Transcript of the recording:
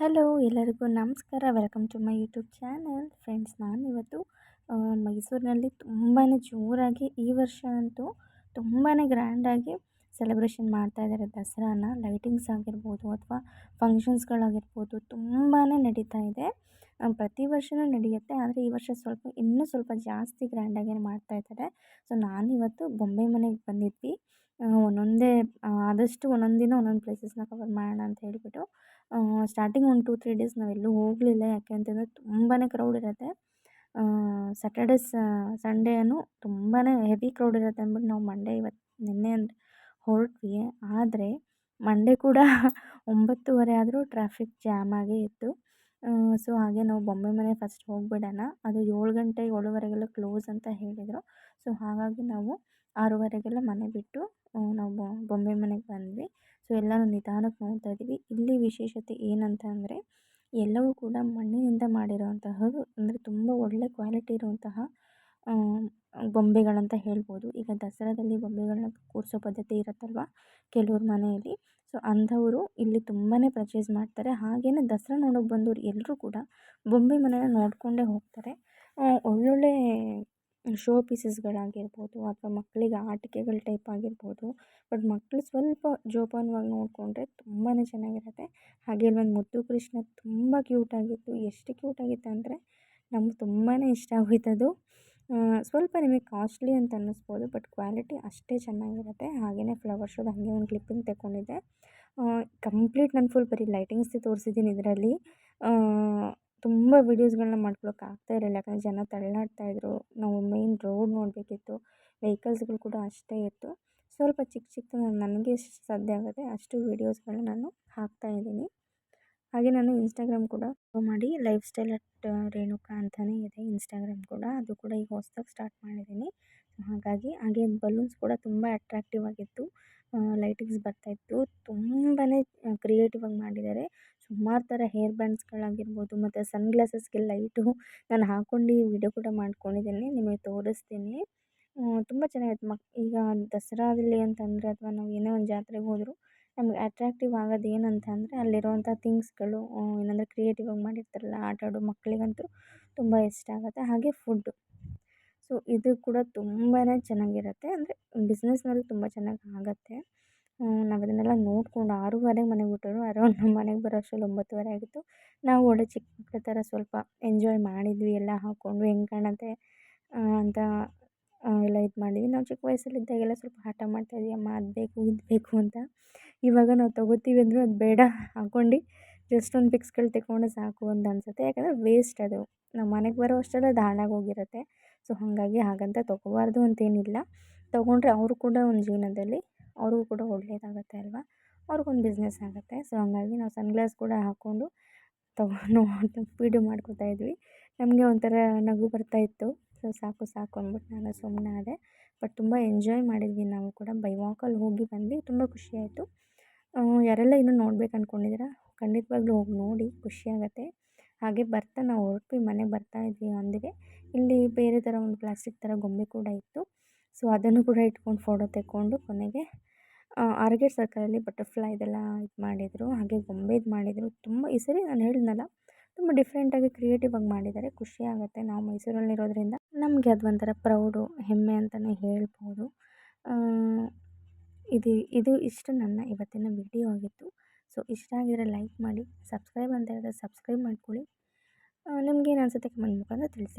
Hello, ಎಲ್ಲರಿಗೂ ನಮಸ್ಕಾರ. Welcome to my YouTube channel. Friends ನಾನು ಇವತ್ತು ಮೈಸೂರಿನಲ್ಲಿ ತುಂಬಾ ಜೋರಾಗಿ ಈ ವರ್ಷ ಅಂತೂ ತುಂಬಾ ಗ್ರ್ಯಾಂಡಾಗಿ ಸೆಲೆಬ್ರೇಷನ್ ಮಾಡ್ತಾಯಿದ್ದಾರೆ ದಸರಾನ, ಲೈಟಿಂಗ್ಸ್ ಆಗಿರ್ಬೋದು ಅಥವಾ ಫಂಕ್ಷನ್ಸ್ಗಳಾಗಿರ್ಬೋದು ತುಂಬಾ ನಡೀತಾ ಇದೆ. ಪ್ರತಿ ವರ್ಷವೂ ನಡೆಯುತ್ತೆ, ಆದರೆ ಈ ವರ್ಷ ಸ್ವಲ್ಪ, ಇನ್ನೂ ಸ್ವಲ್ಪ ಜಾಸ್ತಿ ಗ್ರ್ಯಾಂಡಾಗಿ ಮಾಡ್ತಾ ಇದ್ದಾರೆ. ಸೊ, ನಾನಿವತ್ತು ಬೊಂಬೆ ಮನೆಗೆ ಬಂದಿದ್ವಿ. ಒಂದೊಂದೇ ಆದಷ್ಟು ಒಂದೊಂದು ದಿನ ಒಂದೊಂದು ಪ್ಲೇಸಸ್ನ ಕವರ್ ಮಾಡೋಣ ಅಂತ ಹೇಳಿಬಿಟ್ಟು ಸ್ಟಾರ್ಟಿಂಗ್ ಒಂದು ಟೂ ತ್ರೀ ಡೇಸ್ ನಾವೆಲ್ಲೂ ಹೋಗಲಿಲ್ಲ. ಯಾಕೆ ಅಂತಂದರೆ ತುಂಬಾ ಕ್ರೌಡ್ ಇರುತ್ತೆ. ಸ್ಯಾಟರ್ಡೇ ಸಂಡೇನು ತುಂಬಾ ಹೆವಿ ಕ್ರೌಡ್ ಇರುತ್ತೆ ಅಂದ್ಬಿಟ್ಟು ನಾವು ಮಂಡೇ ಇವತ್ತು ನಿನ್ನೆ ಅಂದರೆ ಹೊರಟ್ವಿ. ಆದರೆ ಮಂಡೇ ಕೂಡ ಒಂಬತ್ತುವರೆ ಆದರೂ ಟ್ರಾಫಿಕ್ ಜಾಮ್ ಆಗೇ ಇತ್ತು. ಸೊ ಹಾಗೆ ನಾವು ಬೊಂಬೆ ಮನೆ ಫಸ್ಟ್ ಹೋಗಿಬಿಡೋಣ. ಅದು ಏಳು ಗಂಟೆ ಏಳುವರೆಗೆಲ್ಲ ಕ್ಲೋಸ್ ಅಂತ ಹೇಳಿದರು. ಸೊ ಹಾಗಾಗಿ ನಾವು ಆರೂವರೆಗೆಲ್ಲ ಮನೆ ಬಿಟ್ಟು ನಾವು ಬೊಂಬೆ ಮನೆಗೆ ಬಂದ್ವಿ. ಸೊ, ಎಲ್ಲನೂ ನಿಧಾನಕ್ಕೆ ನೋಡ್ತಾ ಇದ್ವಿ. ಇಲ್ಲಿ ವಿಶೇಷತೆ ಏನಂತ ಅಂದರೆ, ಎಲ್ಲವೂ ಕೂಡ ಮಣ್ಣಿನಿಂದ ಮಾಡಿರುವಂತಹದ್ದು, ಅಂದರೆ ತುಂಬ ಒಳ್ಳೆ ಕ್ವಾಲಿಟಿ ಇರುವಂತಹ ಬೊಂಬೆಗಳಂತ ಹೇಳ್ಬೋದು. ಈಗ ದಸರಾದಲ್ಲಿ ಬೊಂಬೆಗಳನ್ನ ಕೂರಿಸೋ ಪದ್ಧತಿ ಇರುತ್ತಲ್ವ, ಕೆಲವ್ರ ಮನೆಯಲ್ಲಿ. ಸೊ, ಅಂಥವರು ಇಲ್ಲಿ ತುಂಬಾ ಪರ್ಚೇಸ್ ಮಾಡ್ತಾರೆ. ಹಾಗೆಯೇ ದಸರಾ ನೋಡೋಕೆ ಬಂದವ್ರು ಎಲ್ಲರೂ ಕೂಡ ಬೊಂಬೆ ಮನೆನ ನೋಡಿಕೊಂಡೇ ಹೋಗ್ತಾರೆ. ಒಳ್ಳೊಳ್ಳೆ ಶೋ ಪೀಸಸ್ಗಳಾಗಿರ್ಬೋದು ಅಥವಾ ಮಕ್ಕಳಿಗೆ ಆಟಿಕೆಗಳ ಟೈಪ್ ಆಗಿರ್ಬೋದು. ಬಟ್ ಮಕ್ಕಳು ಸ್ವಲ್ಪ ಜೋಪಾನವಾಗಿ ನೋಡಿಕೊಂಡ್ರೆ ತುಂಬಾ ಚೆನ್ನಾಗಿರುತ್ತೆ. ಹಾಗೆ ಒಂದು ಮುದ್ದು ಕೃಷ್ಣ ತುಂಬ ಕ್ಯೂಟಾಗಿತ್ತು ಎಷ್ಟು ಕ್ಯೂಟಾಗಿತ್ತು ಅಂದರೆ ನಮ್ಗೆ ತುಂಬಾ ಇಷ್ಟ ಆಗೋಯ್ತದು. ಸ್ವಲ್ಪ ನಿಮಗೆ ಕಾಸ್ಟ್ಲಿ ಅಂತ ಅನ್ನಿಸ್ಬೋದು, ಬಟ್ ಕ್ವಾಲಿಟಿ ಅಷ್ಟೇ ಚೆನ್ನಾಗಿರುತ್ತೆ. ಹಾಗೆಯೇ ಫ್ಲವರ್ ಶೋದು ಹಾಗೆ ಒಂದು ಕ್ಲಿಪ್ಪಿಂಗ್ ತಗೊಂಡಿದ್ದೆ ಕಂಪ್ಲೀಟ್ ನಾನು ಫುಲ್ ಬರೀ ಲೈಟಿಂಗ್ಸೇ ತೋರಿಸಿದ್ದೀನಿ ಇದರಲ್ಲಿ. ತುಂಬ ವೀಡಿಯೋಸ್ಗಳನ್ನ ಮಾಡ್ಕೊಳಕ್ಕೆ ಆಗ್ತಾ ಇರಲಿಲ್ಲ. ಯಾಕಂದರೆ ಜನ ತಳ್ಳಾಡ್ತಾ ಇದ್ದರು ನಾವು ಮೇಯ್ನ್ ರೋಡ್ ನೋಡಬೇಕಿತ್ತು. ವೆಹಿಕಲ್ಸ್ಗಳು ಕೂಡ ಅಷ್ಟೇ ಇತ್ತು. ಸ್ವಲ್ಪ ಚಿಕ್ಕ ಚಿಕ್ಕ ನನಗೆ ಸಾಧ್ಯ ಆಗುತ್ತೆ ಅಷ್ಟು ವೀಡಿಯೋಸ್ಗಳನ್ನ ನಾನು ಹಾಕ್ತಾ ಇದ್ದೀನಿ. ಹಾಗೆ ನಾನು ಇನ್ಸ್ಟಾಗ್ರಾಮ್ ಕೂಡ ಮಾಡಿ ಲೈಫ್ ಸ್ಟೈಲ್ ಅಟ್ ರೇಣುಕಾ ಅಂತಲೇ ಇದೆ ಇನ್ಸ್ಟಾಗ್ರಾಮ್ ಕೂಡ. ಅದು ಕೂಡ ಈಗ ಹೊಸ್ದಾಗಿ ಸ್ಟಾರ್ಟ್ ಮಾಡಿದ್ದೀನಿ. ಹಾಗಾಗಿ ಹಾಗೆ ಬಲೂನ್ಸ್ ಕೂಡ ತುಂಬ ಅಟ್ರಾಕ್ಟಿವ್ ಆಗಿತ್ತು. ಲೈಟಿಂಗ್ಸ್ ಬರ್ತಾಯಿತ್ತು ತುಂಬಾ ಕ್ರಿಯೇಟಿವ್ ಆಗಿ ಮಾಡಿದ್ದಾರೆ. ಸುಮಾರು ಥರ ಹೇರ್ ಬ್ಯಾಂಡ್ಸ್ಗಳಾಗಿರ್ಬೋದು ಮತ್ತು ಸನ್ ಗ್ಲಾಸಸ್ಗೆ ಲೈಟು ನಾನು ಹಾಕ್ಕೊಂಡು ವೀಡಿಯೋ ಕೂಡ ಮಾಡ್ಕೊಂಡಿದ್ದೀನಿ ನಿಮಗೆ ತೋರಿಸ್ತೀನಿ. ತುಂಬ ಚೆನ್ನಾಗಿತ್ತು ಮಕ್, ಈಗ ದಸರಾದಲ್ಲಿ ಅಂತಂದರೆ ಅಥವಾ ನಾವು ಏನೇ ಒಂದು ಜಾತ್ರೆಗೆ ಹೋದರೂ ನಮ್ಗೆ ಅಟ್ರಾಕ್ಟಿವ್ ಆಗೋದು ಏನಂತ ಅಂದರೆ ಅಲ್ಲಿರುವಂಥ ಥಿಂಗ್ಸ್ಗಳು ಏನಂದರೆ ಕ್ರಿಯೇಟಿವ್ ಆಗಿ ಮಾಡಿರ್ತಾರಲ್ಲ, ಆಟ ಆಡೋ ಮಕ್ಕಳಿಗಂತೂ ತುಂಬ ಇಷ್ಟ ಆಗುತ್ತೆ. ಹಾಗೆ ಫುಡ್ಡು ಸೊ ಇದು ಕೂಡ ತುಂಬಾ ಚೆನ್ನಾಗಿರುತ್ತೆ. ಅಂದರೆ ಬಿಸ್ನೆಸ್ನಲ್ಲಿ ತುಂಬ ಚೆನ್ನಾಗಿ ಆಗುತ್ತೆ. ನಾವು ಅದನ್ನೆಲ್ಲ ನೋಡಿಕೊಂಡು ಆರೂವರೆಗೆ ಮನೆಗೆ ಬಿಟ್ಟರು ಅರೌಂಡ್ ಮನೆಗೆ ಬರೋ ಅಷ್ಟ್ರಲ್ಲಿ ಒಂಬತ್ತುವರೆ ಆಗಿತ್ತು. ನಾವು ಒಳ್ಳೆ ಚಿಕ್ಕ ಮಕ್ಳ ಥರ ಸ್ವಲ್ಪ ಎಂಜಾಯ್ ಮಾಡಿದ್ವಿ, ಎಲ್ಲ ಹಾಕ್ಕೊಂಡು ಹೆಂಗೆ ಕಾಣುತ್ತೆ ಅಂತ ಎಲ್ಲ ಇದು ಮಾಡಿದ್ವಿ. ನಾವು ಚಿಕ್ಕ ವಯಸ್ಸಲ್ಲಿದ್ದಾಗೆಲ್ಲ ಸ್ವಲ್ಪ ಹಠ ಮಾಡ್ತಾಯಿದ್ವಿ ಅಮ್ಮ, ಅದು ಬೇಕು, ಇದು ಬೇಕು ಅಂತ. ಇವಾಗ ನಾವು ತೊಗೋತೀವಿ ಅಂದರೂ ಅದು ಬೇಡ ಹಾಕ್ಕೊಂಡು ಜಸ್ಟ್ ಒಂದು ಪಿಕ್ಸ್ಗಳು ತೆಕ್ಕೊಂಡ್ರೆ ಸಾಕು ಅಂತ ಅನಿಸುತ್ತೆ. ಯಾಕಂದರೆ ವೇಸ್ಟ್ ಅದು. ನಮ್ಮ ಮನೆಗೆ ಬರೋ ಅಷ್ಟರಲ್ಲಿ ಅದು ಹಾಳಾಗೋಗಿರುತ್ತೆ ಸೊ ಹಾಗಾಗಿ ಹಾಗಂತ ತೊಗೋಬಾರ್ದು ಅಂತೇನಿಲ್ಲ. ತೊಗೊಂಡ್ರೆ ಅವರು ಕೂಡ ಒಂದು ಜೀವನದಲ್ಲಿ ಅವ್ರಿಗೂ ಕೂಡ ಒಳ್ಳೆಯದಾಗತ್ತೆ ಅಲ್ವಾ? ಅವ್ರಿಗೊಂದು ಬಿಸ್ನೆಸ್ ಆಗುತ್ತೆ. ಸೊ, ಹಾಗಾಗಿ ನಾವು ಸನ್ಗ್ಲಾಸ್ ಕೂಡ ಹಾಕ್ಕೊಂಡು ತೊಗೊಂಡು ವೀಡಿಯೋ ಮಾಡ್ಕೊತಾ ಇದ್ವಿ. ನಮಗೆ ಒಂಥರ ನಗು ಬರ್ತಾಯಿತ್ತು ಸೊ, ಸಾಕು ಸಾಕು ಅಂದ್ಬಿಟ್ಟು ನಾನು ಸುಮ್ಮನೆ ಆದೆ. ಬಟ್ ತುಂಬ ಎಂಜಾಯ್ ಮಾಡಿದ್ವಿ ನಾವು ಕೂಡ. ಬೈ ವಾಕಲ್ಲಿ ಹೋಗಿ ಬಂದ್ವಿ. ತುಂಬ ಖುಷಿಯಾಯಿತು ಯಾರೆಲ್ಲ ಇನ್ನೂ ನೋಡ್ಬೇಕು ಅಂದ್ಕೊಂಡಿದ್ದೀರಾ ಖಂಡಿತವಾಗ್ಲೂ ಹೋಗಿ ನೋಡಿ. ಖುಷಿಯಾಗತ್ತೆ ಹಾಗೆ ಬರ್ತಾ ನಾವು ಹೊರಟ್ವಿ ಮನೆಗೆ ಬರ್ತಾಯಿದ್ವಿ ಅಂದಿಗೆ ಇಲ್ಲಿ ಬೇರೆ ಥರ ಒಂದು ಪ್ಲಾಸ್ಟಿಕ್ ಥರ ಗೊಂಬೆ ಕೂಡ ಇತ್ತು. ಸೊ ಅದನ್ನು ಕೂಡ ಇಟ್ಕೊಂಡು ಫೋಟೋ ತೆಕ್ಕೊಂಡು ಕೊನೆಗೆ ಆರ್ಗೇಟ್ ಸರ್ಕಲಲ್ಲಿ ಬಟರ್ಫ್ಲೈದೆಲ್ಲ ಇದು ಮಾಡಿದರು. ಹಾಗೆ ಗೊಂಬೆದು ಮಾಡಿದರು. ತುಂಬ, ಈ ಸರಿ ನಾನು ಹೇಳಿದ್ನಲ್ಲ, ತುಂಬ ಡಿಫ್ರೆಂಟಾಗಿ ಕ್ರಿಯೇಟಿವ್ ಆಗಿ ಮಾಡಿದ್ದಾರೆ. ಖುಷಿ ಆಗುತ್ತೆ ನಾವು ಮೈಸೂರಲ್ಲಿರೋದ್ರಿಂದ. ನಮಗೆ ಅದು ಒಂಥರ ಪ್ರೌಡು ಹೆಮ್ಮೆ ಅಂತಲೇ ಹೇಳ್ಬೋದು. ಇದು ಇದು ಇಷ್ಟು ನನ್ನ ಇವತ್ತಿನ ವಿಡಿಯೋ ಆಗಿತ್ತು. ಸೊ ಇಷ್ಟ ಆಗಿದ್ರೆ ಲೈಕ್ ಮಾಡಿ ಸಬ್ಸ್ಕ್ರೈಬ್ ಅಂತ ಹೇಳಿದ್ರೆ ಸಬ್ಸ್ಕ್ರೈಬ್ ಮಾಡ್ಕೊಳ್ಳಿ. ನಿಮ್ಗೇನು ಅನಿಸುತ್ತೆ ಕಮೆಂಟ್ ಮುಖಾಂತರ ತಿಳಿಸಿ.